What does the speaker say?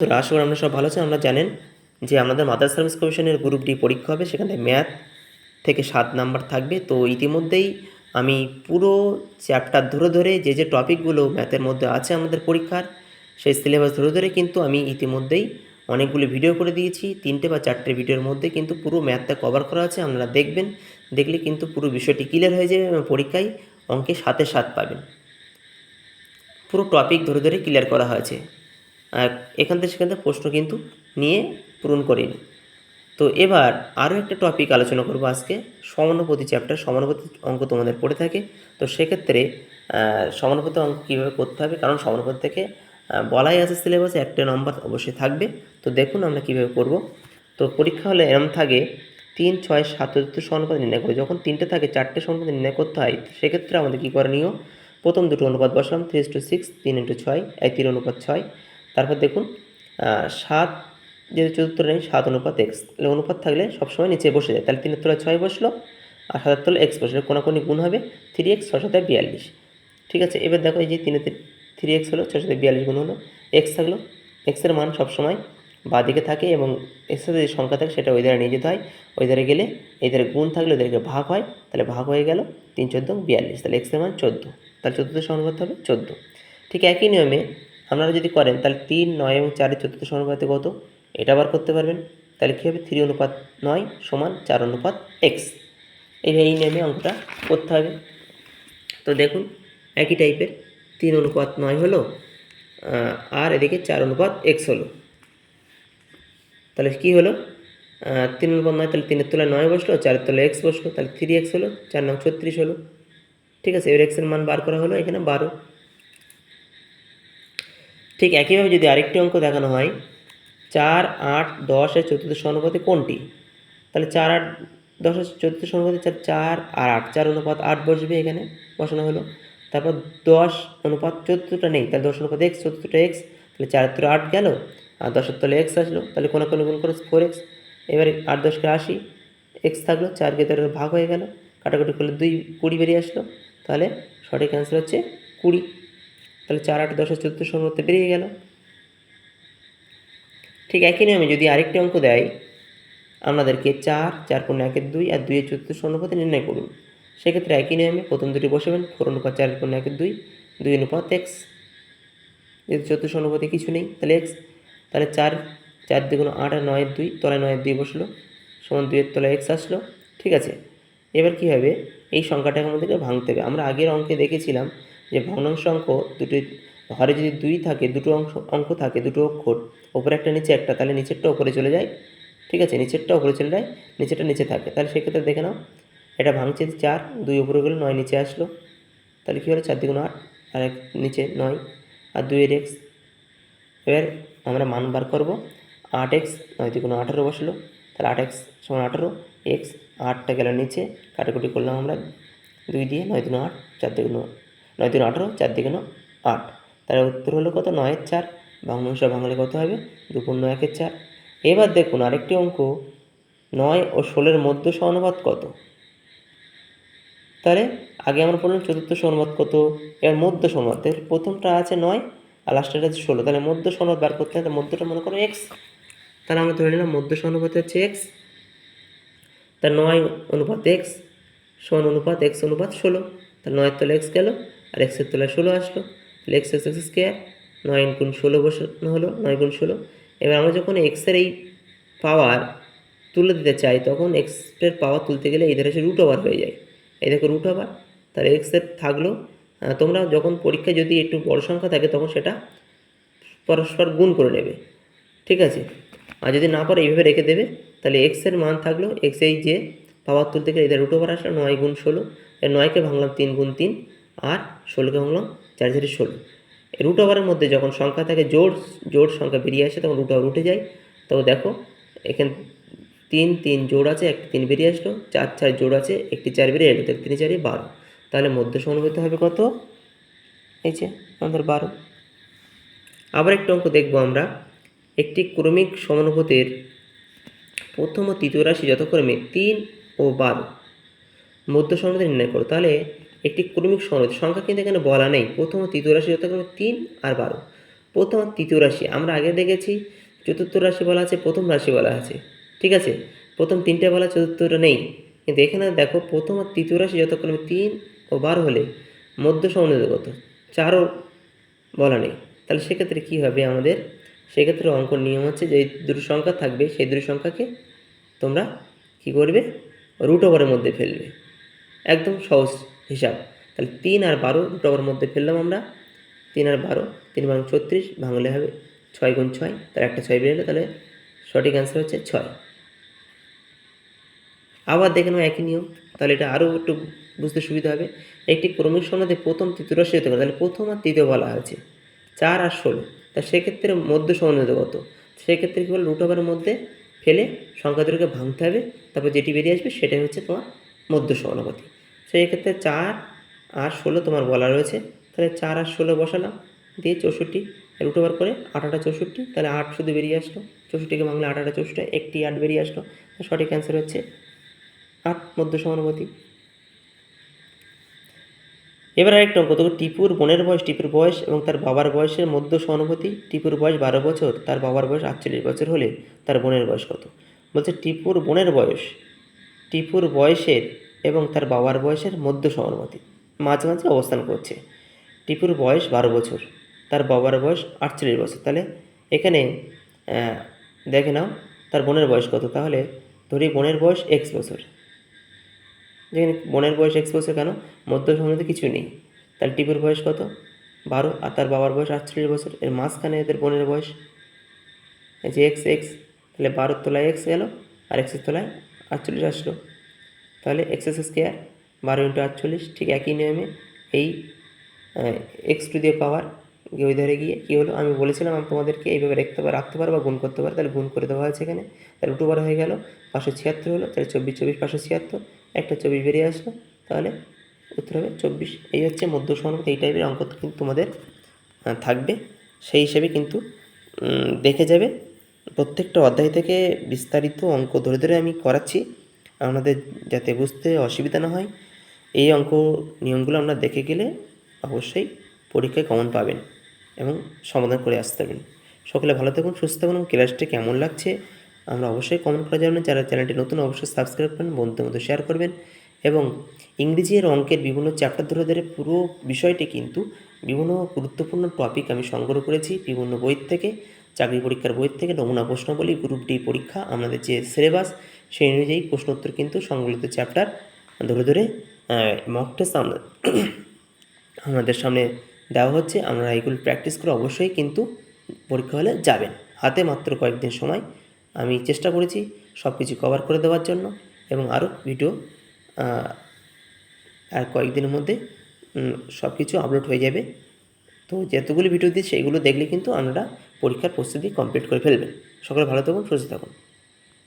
বন্ধুরা আশা করি আমরা সব ভালো আছেন আমরা জানেন যে আমাদের মাদার সার্ভিস কমিশনের গ্রুপ ডি পরীক্ষা হবে, সেখানে ম্যাথ থেকে সাত নাম্বার থাকবে। তো ইতিমধ্যেই আমি পুরো চ্যাপ্টার ধরে ধরে যে যে টপিকগুলো ম্যাথের মধ্যে আছে আমাদের পরীক্ষার, সেই সিলেবাস ধরে ধরে কিন্তু আমি ইতিমধ্যেই অনেকগুলো ভিডিও করে দিয়েছি। তিনটে বা চারটে ভিডিওর মধ্যে কিন্তু পুরো ম্যাথটা কভার করা আছে, আপনারা দেখবেন। দেখলে কিন্তু পুরো বিষয়টি ক্লিয়ার হয়ে যাবে এবং পরীক্ষায় অঙ্কে সাথে সাত পাবেন। পুরো টপিক ধরে ধরে ক্লিয়ার করা হয়েছে। আর এখান থেকে সেখান থেকে প্রশ্ন কিন্তু নিয়ে পূরণ করিনি তো এবার আরও একটা টপিক আলোচনা করব আজকে। সমানুপতি চ্যাপ্টার সমানুপতি অঙ্ক তোমাদের পড়ে থাকে। তো সেক্ষেত্রে সমানুপতি অঙ্ক কীভাবে করতে হবে? কারণ সমানুপতি থেকে বলাই আছে সিলেবাসে একটা নম্বর অবশ্যই থাকবে। তো দেখুন আমরা কীভাবে করব। তো পরীক্ষা হলে এরম থাকে, তিন, ছয়, সাত চতুর্থ সমানুপাত নির্ণয় করে যখন তিনটে থাকে, চারটে সমানুপাত নির্ণয় করতে হয়? সেক্ষেত্রে আমাদের কী করণীয়? প্রথম দুটো অনুপাত বসলাম থ্রি টু সিক্স তিন ইন্টু ছয়, এই তিন অনুপাত ছয়। তারপর দেখুন সাত যেহেতু চতুর্থ নেই সাত অনুপাত এক্স তাহলে অনুপাত থাকলে সবসময় নিচে বসে যায়। তাহলে তিনের তলায় ছয় বসল আর সাতের তলায় এক্স বসল, কোনাকুনি গুণ হবে থ্রি এক্স ছয় সাথে বিয়াল্লিশ। ঠিক আছে, এবার দেখো এই যে তিনে থ্রি এক্স হলো ছয় সাথে বিয়াল্লিশ গুণ হলো এক্স থাকল এক্সের মান সবসময় বাঁ দিকে থাকে এবং এর সাথে যে সংখ্যা থাকে সেটা ওই ধারে নিয়ে যেতে হয়। ওই ধারে গেলে এই ধারে গুণ থাকলে ওদেরকে ভাগ হয়, তাহলে ভাগ হয়ে গেল তিন চোদ্দ বিয়াল্লিশ, তাহলে এক্সের মান চোদ্দ। তাহলে চোদ্দোতে সমানুপাত হবে চোদ্দ। ঠিক একই নিয়মে আপনারা যদি করেন, তাহলে তিন, নয় এবং চারের চতুর্থ সমানুপাতে কত? এটা আবার করতে পারবেন। তাহলে কী হবে? থ্রি অনুপাত নয় সমান চার অনুপাত এক্স এইভাবে এই নিয়মে অঙ্কটা করতে হবে। তো দেখুন, একই টাইপের তিন অনুপাত নয় হলো আর এদিকে চার অনুপাত এক্স হলো। তাহলে কী হলো? তিন অনুপাত নয়, তাহলে তিনের তলায় নয় বসল, চারের তলায় এক্স বসল, তাহলে থ্রি এক্স হলো, চার নং ছত্রিশ হলো। ঠিক আছে? এবার এক্সের মান বার করা হলো এখানে বারো। ঠিক একইভাবে যদি আরেকটি অঙ্ক দেখানো হয়, চার, আট দশের চতুর্থ সমানুপাতে কোনটি? তাহলে চার, আট দশের চতুর্থ সমানুপাতে চার চার আর আট, চার অনুপাত আট বসবে এখানে, বসানো হলো। তারপর দশ অনুপাত চতুর্থটা নেই, তাহলে দশ অনুপাত এক্স চতুর্থটা এক্স তাহলে তলে আট গেল, আর দশের তলে এক্স আসলো, তাহলে কোনো কোনো গুণ করে ফোর এক্স এবারে আট দশকে আশি এক্স থাকল চার ভেতরে ভাগ হয়ে গেল, কাটাকুটি করলে দুই কুড়ি বেরিয়ে আসলো, তাহলে সঠিক অ্যান্সার হচ্ছে কুড়ি। তাহলে চার আট দশের চতুর্থ সমানুপাতে বেরিয়ে গেল। ঠিক একই নিয়মে যদি আরেকটি অঙ্ক দেয় আপনাদেরকে চার চার পূর্ণ একের দুই আর দুইয়ের চতুর্থ অনুপাতে নির্ণয় করুন। সেক্ষেত্রে একই নিয়মে প্রথম দুটি বসাবেন, ফোর অনুপাত চার পূর্ণ একের দুই দুই অনুপাত এক্স। যদি চতুর্থ অনুপাতে কিছু নেই, তাহলে এক্স। তাহলে চার চার দ্বিগুণ আট আর নয়ের দুই, তলায় নয়ের দুই বসল, সমান দুইয়ের তলায় এক্স আসলো। ঠিক আছে। এবার কী হবে? এই সংখ্যাটাকে আমাদেরকে ভাঙতে হবে। আমরা আগের অঙ্কে দেখেছিলাম যে ভগ্নাংশ অঙ্ক দুটি, ঘরে যদি দুই থাকে, দুটো অংশ, অঙ্ক থাকে, দুটো অক্ষর, ওপরে একটা, নিচে একটা, তাহলে নিচেরটা ওপরে চলে যায়, ঠিক আছে? নিচেরটা ওপরে চলে যায়, নিচেরটা নিচে থাকে। তাহলে সেক্ষেত্রে দেখে নাও, এটা ভাঙছে চার, দুই উপরে গেলো, নয় নিচে আসলো। তাহলে কী হলো? চার দ্বিগুণ আট, আর এক নিচে নয়, আর দুইয়ের এক্স এবার আমরা মান বার করব। আট এক্স নয় দ্বিগুণ আঠারো বসল। তাহলে আট এক্স সমান আঠারো এক্স আটটা গেল নিচে, কাটাকুটি করলাম আমরা, দুই দিয়ে নয় দিন আট, চার দিগুণ নয় তিন আঠেরো, চার দিগুণ আট। তাহলে উত্তর হলো কত? নয়ের চার। ভগ্নাংশ ভাঙলে কত হবে? দুপূর্ণ একের চার। এবার দেখুন আরেকটি অঙ্ক। নয় ও ষোলোর মধ্য সমানুপাত কত? তাহলে আগে আমরা বললাম চতুর্থ সমানুপাত কত? এবার মধ্য সমানুপাত। এর প্রথমটা আছে নয় আর লাস্টের আছে ষোলো। তাহলে মধ্য সমানুপাত বার করতে হবে। মধ্যটা মনে করো এক্স। তাহলে আমরা ধরে নিলাম মধ্য সমানুপাত হচ্ছে এক্স। তার নয় অনুপাত এক্স সমান অনুপাত এক্স অনুপাত ষোলো। তাহলে নয়ের তলে এক্স গেল। আর এক্সের তলায় ষোলো আসলো। তাহলে এক্স এক্স এক্স স্কোয়ার নয় গুণ ষোলো বসানো হলো, নয় গুণ ষোলো। এবার আমরা যখন এক্সের এই পাওয়ার তুলে দিতে চাই, তখন এক্সের পাওয়ার তুলতে গেলে এই ধারে রুট ওভার হয়ে যায়। এই দেখো রুট ওভার তাহলে এক্সের থাকল। তোমরা যখন পরীক্ষায় যদি একটু বড় সংখ্যা থাকে, তখন সেটা পরস্পর গুণ করে নেবে। ঠিক আছে? আর যদি না পারো, এইভাবে রেখে দেবে। তাহলে এক্সের মান থাকল এক্স এই যে পাওয়ার তুলতে গেলে এদের রুট ওভার আসলো, নয় গুণ ষোলো। নয়কে ভাঙলাম তিন গুণ তিন। আর ষোলোকে ভাঙলাম চার চারি ষোলো। রুট ওভারের মধ্যে যখন সংখ্যা থাকে জোড় জোড় সংখ্যা বেরিয়ে আসে তখন রুট ওভার উঠে যায়। তো দেখো, এখানে তিন তিন জোড় আছে, একটি তিন বেরিয়ে আসলো, চার চার জোড় আছে, একটি চার বেরিয়ে এলো তিন, চারি বারো। তাহলে মধ্য সমানুপাত হবে কত? এই যে আমাদের বারো। আবার একটা অঙ্ক দেখব আমরা। একটি ক্রমিক সমানুপাতের প্রথম ও তৃতীয় রাশি যথাক্রমে তিন ও বারো। মধ্য সমানুপাত নির্ণয় করো। তাহলে একটি ক্রমিক সমানুপাত সংখ্যা কিন্তু এখানে বলা নেই। প্রথম তৃতীয় রাশি যথাক্রমে তিন আর বারো। প্রথম তৃতীয় রাশি, আমরা আগে দেখেছি, চতুর্থ রাশি বলা আছে, প্রথম রাশি বলা আছে। ঠিক আছে? প্রথম তিনটে বলা চতুর্থটা নেই। কিন্তু এখানে দেখো, প্রথম আর তৃতীয় রাশি যতক্ষণ তিন ও বার হলে মধ্য সমন্বিত কত চারও বলা নেই। তাহলে সেক্ষেত্রে কী হবে আমাদের? সেক্ষেত্রে অঙ্কর নিয়ম হচ্ছে যে দুটো সংখ্যা থাকবে, সেই দুটো সংখ্যাকে তোমরা কি করবে? রুট ওভারের মধ্যে ফেলবে। একদম সহজ। হিসাব। তাহলে তিন আর বারো রুট ওভারের মধ্যে ফেললাম আমরা। তিন আর বারো, তিন বারো ছত্রিশ ভাঙলে হবে ছয় গুণ ছয়। তার একটা ছয় বেরোলো তাহলে সঠিক অ্যান্সার হচ্ছে ছয়। আবার দেখে নাও একই নিয়ম। তাহলে এটা আরও একটু বুঝতে সুবিধা হবে। একটি ক্রমিক সন্ন্যাতে প্রথম তৃতীয় রাশি হতে পারে তাহলে প্রথম আর তৃতীয় বলা হয়েছে। চার আর ষোলো। তা সেক্ষেত্রে মধ্য সমন্বিত কত? সেক্ষেত্রে কী বল? রুট ওভারের মধ্যে ফেলে সংখ্যা দুটোকে ভাঙতে হবে। তারপর যেটি বেরিয়ে আসবে সেটাই হচ্ছে তোমার মধ্য সমানুপাতি। সেই ক্ষেত্রে চার আর ষোলো তোমার বলা রয়েছে। তাহলে চার আর ষোলো বসালাম। দিয়ে চৌষট্টি রুট ওভার করে আটাটা চৌষট্টি, তাহলে আট শুধু বেরিয়ে আসলো। চৌষট্টিকে ভাঙলে আটাটা চৌষট্টি, একটি আট বেরিয়ে আসলো। সঠিক অ্যান্সার হচ্ছে আট, মধ্য সমানুপাতি এবার আরেকটা অঙ্ক টিপুর বোনের বয়স, টিপুর বয়স এবং তার বাবার বয়সের মধ্য সহানুভূতি টিপুর বয়স বারো বছর, তার বাবার বয়স আটচল্লিশ বছর হলে তার বোনের বয়স কত? বলছে টিপুর বোনের বয়স, টিপুর বয়সের এবং তার বাবার বয়সের মধ্য সহানুভূতি মাঝে মাঝে অবস্থান করছে। টিপুর বয়স বারো বছর, তার বাবার বয়স আটচল্লিশ বছর। তাহলে এখানে দেখে নাও, তার বোনের বয়স কত? তাহলে ধরি বোনের বয়স এক্স বছর। যেখানে বোনের বয়স এক্স বছর কেন? মধ্য সমানুতে কিছু নেই। তাহলে টিপুর বয়স কত? বারো, আর তার বাবার বয়স আটচল্লিশ বছর। এর মাঝখানে এদের বোনের বয়স, এই যে এক্স এক্স তাহলে বারোর তলায় এক্স গেল, আর এক্সের তলায় আটচল্লিশ আসলো। তাহলে এক্স স্কোয়ার বারো ইন্টু আটচল্লিশ, ঠিক একই নিয়মে এই এক্স টু দিয়ে পাওয়ার ওই ধারে গিয়ে কী হলো? আমি বলেছিলাম, আমি তোমাদেরকে এইভাবে রাখতে পার রাখতে পারো বা গুণ করতে পারো, তাহলে গুণ করে দেওয়া হয়েছে এখানে। তাহলে দুটো বার হয়ে গেল, পাঁচশো ছিয়াত্তর হলো, তাহলে চব্বিশ চব্বিশ, পাঁচশো ছিয়াত্তর, একটা চব্বিশ বেরিয়ে আসলো। তাহলে উত্তর হবে চব্বিশ। এই হচ্ছে মধ্য সমানুপাত, এই টাইপের অঙ্ক কিন্তু তোমাদের থাকবে। সেই হিসেবে কিন্তু দেখে যাবে। প্রত্যেকটা অধ্যায় থেকে বিস্তারিত অঙ্ক ধরে ধরে আমি করাচ্ছি। আপনাদের যাতে বুঝতে অসুবিধা না হয়, এই অঙ্ক নিয়মগুলো আমরা দেখে গেলে অবশ্যই পরীক্ষায় কমন পাবেন এবং সমাধান করে আসতে পারবেন। সকলে ভালো থাকুন, সুস্থ থাকুন ক্লাসটি কেমন লাগছে আমরা অবশ্যই কমেন্ট করে যাবেন যারা চ্যানেলটি নতুন, অবশ্যই সাবস্ক্রাইব করবেন, বন্ধুদের মধ্যে শেয়ার করবেন এবং ইংরেজি এর অঙ্কের বিভিন্ন চ্যাপ্টার ধরে ধরে পুরো বিষয়টি কিন্তু বিভিন্ন গুরুত্বপূর্ণ টপিক আমি সংগ্রহ করেছি বিভিন্ন বই থেকে। চাকরি পরীক্ষার বইয়ের থেকে নমুনা প্রশ্নাবলী গ্রুপ ডি পরীক্ষা, আমাদের যে সিলেবাস সেই অনুযায়ী প্রশ্ন উত্তর কিন্তু সংবলিত চ্যাপ্টার ধরে ধরে মক টেস্ট আমরা আমাদের সামনে দেওয়া হচ্ছে। আমরা এইগুলো প্র্যাকটিস করে অবশ্যই কিন্তু পরীক্ষা হলে যাবেন। হাতে মাত্র কয়েকদিন সময় আমি চেষ্টা করেছি সব কিছু কভার করে দেওয়ার জন্য এবং আরও ভিডিও আর কয়েকদিনের মধ্যে সব কিছু আপলোড হয়ে যাবে। তো যতগুলো ভিডিও দিই সেইগুলো দেখলে কিন্তু আপনারা পরীক্ষার প্রস্তুতি কমপ্লিট করে ফেলবেন। সকলে ভালো থাকুন সুস্থ থাকুন।